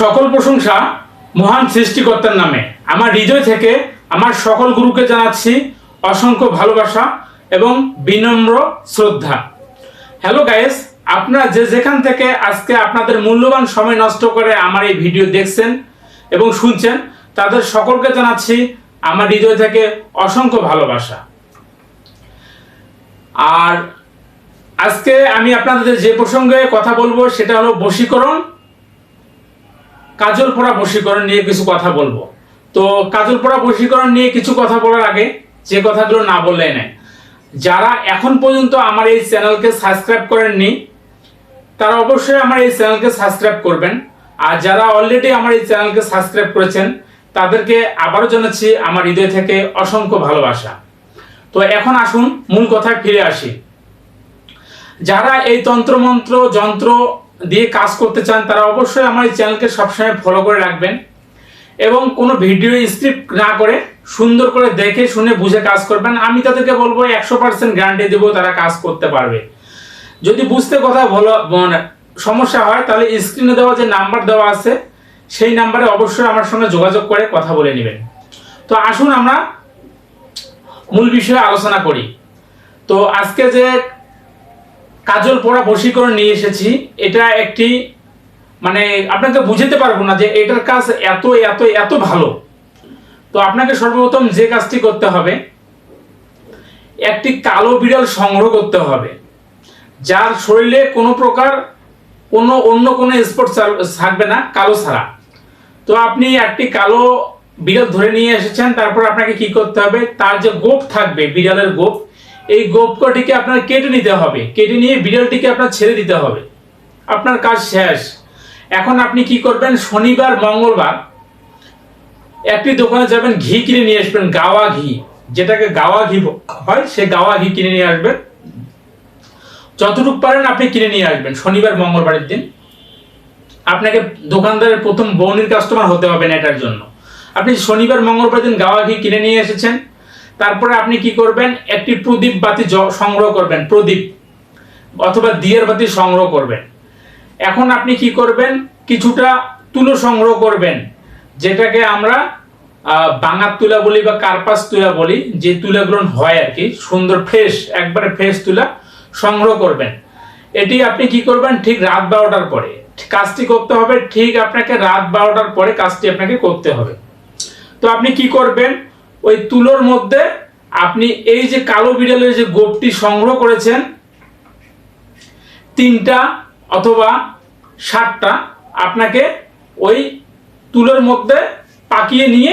সকল প্রশংসা মহান সৃষ্টিকর্তার নামে। আমার হৃদয় থেকে আমার সকল গুরুকে জানাচ্ছি অসংখ্য ভালোবাসা এবং বিনম্র শ্রদ্ধা। হ্যালো গাইস আপনারা যে যেখান থেকে আজকে আপনাদের মূল্যবান সময় নষ্ট করে আমার এই ভিডিও দেখছেন এবং শুনছেন, তাদের সকলকে জানাচ্ছি আমার হৃদয় থেকে অসংখ্য ভালোবাসা। আর আজকে আমি আপনাদের যে প্রসঙ্গে কথা বলব, সেটা হলো বশীকরণ। কাজল পড়া বশীকরণ নিয়ে কিছু কথা বলব। তো কাজল পড়া বশীকরণ নিয়ে কিছু কথা বলার আগে যে কথাগুলো না বললে নেই। যারা এখন পর্যন্ত আমার এই চ্যানেলকে সাবস্ক্রাইব করেননি, তারা অবশ্যই আমার এই চ্যানেলকে সাবস্ক্রাইব করবেন। আর যারা অলরেডি আমার এই চ্যানেলকে সাবস্ক্রাইব করেছেন, তাদেরকে আবারও জানাচ্ছি আমার হৃদয় থেকে অসংখ্য ভালোবাসা। তো এখন আসুন, মূল কথায় ফিরে আসি। যারা এই তন্ত্রমন্ত্র, যন্ত্র দিয়ে কাজ করতে চান, তারা অবশ্যই আমার এই চ্যানেলকে সবসময় ফলো করে রাখবেন এবং কোনো ভিডিও স্ক্রিপ্ট না করে সুন্দর করে দেখে শুনে বুঝে কাজ করবেন। আমি তাদেরকে বলব, একশো পার্সেন্ট গ্যারান্টি দেবো তারা কাজ করতে পারবে। যদি বুঝতে কথা ভালো মানে সমস্যা হয়, তাহলে স্ক্রিনে দেওয়া যে নাম্বার দেওয়া আছে, সেই নাম্বারে অবশ্যই আমার সঙ্গে যোগাযোগ করে কথা বলে নেবেন। তো আসুন আমরা মূল বিষয়ে আলোচনা করি। তো আজকে যে কাজল পড়া বশীকরণ নিয়ে এসেছি। এটা একটি মানে আপনাকে বুঝাতে পারব না যে এটার কাজ এত এত এত ভালো। তো আপনাকে সর্বপ্রথম যে কাজটি করতে হবে, একটি কালো বিড়াল সংগ্রহ করতে হবে, যার শরীরে কোনো প্রকার কোনো অন্য কোনো স্পট থাকবে না, কালো ছাড়া। তো আপনি একটি কালো বিড়াল ধরে নিয়ে এসেছেন, তারপর আপনাকে কি করতে হবে, তার যে গোপ থাকবে, বিড়ালের গোপ এই গোপ কটিকে আপনার কেটে নিতে হবে। কেটে নিয়ে বিড়ালটিকে আপনার ছেড়ে দিতে হবে। আপনার কাজ শেষ। এখন আপনি কি করবেন? শনিবার, মঙ্গলবার একটি দোকানে যাবেন, ঘি কিনে নিয়ে আসবেন, গাওয়া ঘি। যেটাকে গাওয়া ঘি হয় সে গাওয়া ঘি কিনে নিয়ে আসবেন। যতটুকু পারেন আপনি কিনে নিয়ে আসবেন, শনিবার, মঙ্গলবারের দিন। আপনাকে দোকানদারের প্রথম বৌনির কাস্টমার হতে হবে না এটার জন্য। আপনি শনিবার মঙ্গলবার দিন গাওয়া ঘি কিনে নিয়ে এসেছেন। তারপরে আপনি কি করবেন? একটি প্রদীপ বাতি সংগ্রহ করবেন, প্রদীপ, অথবা দিয়ের বাতি সংগ্রহ করবেন। এখন আপনি কি করবেন? কিছুটা তুলো সংগ্রহ করবেন, যেটাকে আমরা বাঙার তুলা বলি বা কার্পাস তুলা বলি, যে তুলাগুলো হয় আর কি, সুন্দর ফ্রেশ একবারে ফ্রেশ তুলা সংগ্রহ করবেন। এটি আপনি কি করবেন? ঠিক রাত বারোটার পরে। কাজটি করতে হবে, ঠিক আপনাকে রাত বারোটার পরে কাজটি আপনাকে করতে হবে। তো আপনি কি করবেন? ওই তুলোর মধ্যে আপনি এই যে কালো বিড়ালের যে গোপটি সংগ্রহ করেছেন, তিনটা অথবা সাতটা আপনাকে ওই তুলোর মধ্যে পাকিয়ে নিয়ে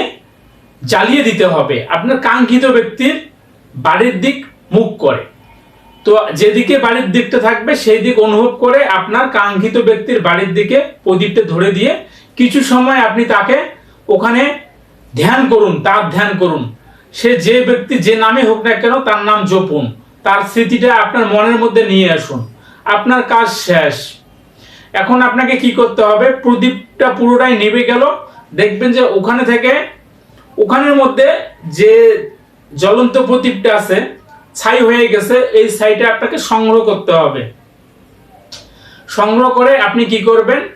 জ্বালিয়ে দিতে হবে। আপনার কাঙ্ক্ষিত ব্যক্তির বাড়ির দিক মুখ করে। তো যেদিকে বাড়ির দিকটা থাকবে, সেই দিক অনুভব করে আপনার কাঙ্ক্ষিত ব্যক্তির বাড়ির দিকে প্রদীপটা ধরে দিয়ে কিছু সময় আপনি তাকে ওখানে ধ্যান করুন তার ধ্যান করুন। সে যে ব্যক্তি যে নামে হোক না কেন তার নাম জপুন, তার স্মৃতিটা আপনার মনের মধ্যে নিয়ে আসুন। আপনার কাজ শেষ। এখন আপনাকে কি করতে হবে? প্রদীপটা পুরোটাই নেবে গেল। দেখবেন যে ওখানে থেকে, ওখানের মধ্যে যে জ্বলন্ত প্রদীপটা আছে, ছাই হয়ে গেছে, এই ছাইটা আপনাকে সংগ্রহ করতে হবে। সংগ্রহ করে আপনি কি করবেন?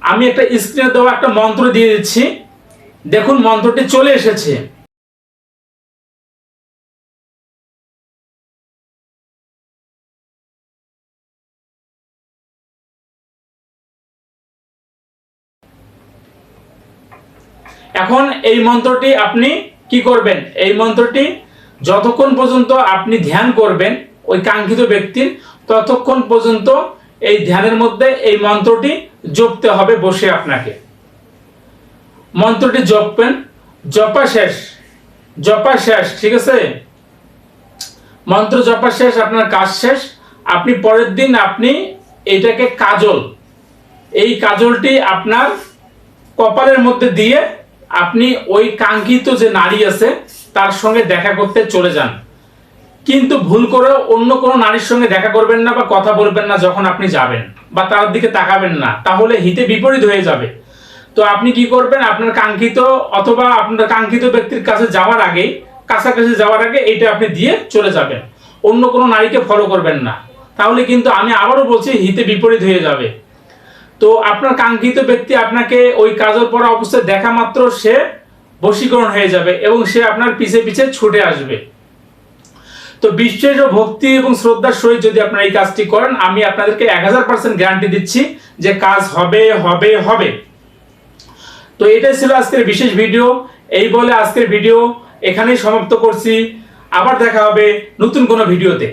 আমি একটা স্ক্রিনে দেওয়া একটা মন্ত্র দিয়ে দিচ্ছি। দেখুন, মন্ত্রটি চলে এসেছে। এখন এই মন্ত্রটি আপনি কি করবেন? এই মন্ত্রটি যতক্ষণ পর্যন্ত আপনি ধ্যান করবেন, ওই কাঙ্ক্ষিত ব্যক্তির, ততক্ষণ পর্যন্ত এই ধ্যানের মধ্যে এই মন্ত্রটি জপতে হবে বসে আপনাকে। মন্ত্রটি জপবেন। জপা শেষ। জপা শেষ, ঠিক আছে? মন্ত্র জপা শেষ, আপনার কাজ শেষ। আপনি পরের দিন আপনি এটাকে কাজল। এই কাজলটি আপনার কপালের মধ্যে দিয়ে আপনি ওই কাঙ্ক্ষিত যে নারী আছে, তার সঙ্গে দেখা করতে চলে যান। কিন্তু ভুল করে অন্য কোনো নারীর সঙ্গে দেখা করবেন না বা কথা বলবেন না যখন আপনি যাবেন বা তার দিকে তাকাবেন না, তাহলে হিতে বিপরীত হয়ে যাবে। তো আপনি কি করবেন? আপনার কাঙ্ক্ষিত অথবা আপনার কাঙ্ক্ষিত ব্যক্তির কাছে যাওয়ার আগে কাছাকাছি যাওয়ার আগে এটা আপনি দিয়ে চলে যাবেন। অন্য কোনো নারীকে ফলো করবেন না। তাহলে কিন্তু আমি আবারও বলছি, হিতে বিপরীত হয়ে যাবে। তো আপনার কাঙ্ক্ষিত ব্যক্তি আপনাকে ওই কাজল পরা অবস্থায় দেখা মাত্র সে বশীকরণ হয়ে যাবে এবং সে আপনার পিছে পিছে ছুটে আসবে। তো বিশ্বাস ও ভক্তি এবং শ্রদ্ধার সহিত যদি আপনারা এই কাজটি করেন, আমি আপনাদেরকে এক হাজার পার্সেন্ট গ্যারান্টি দিচ্ছি যে কাজ হবে হবে হবে। তো এটাই ছিল আজকের বিশেষ ভিডিও এই বলে আজকের ভিডিও এখানেই সমাপ্ত করছি। আবার দেখা হবে নতুন কোনো ভিডিওতে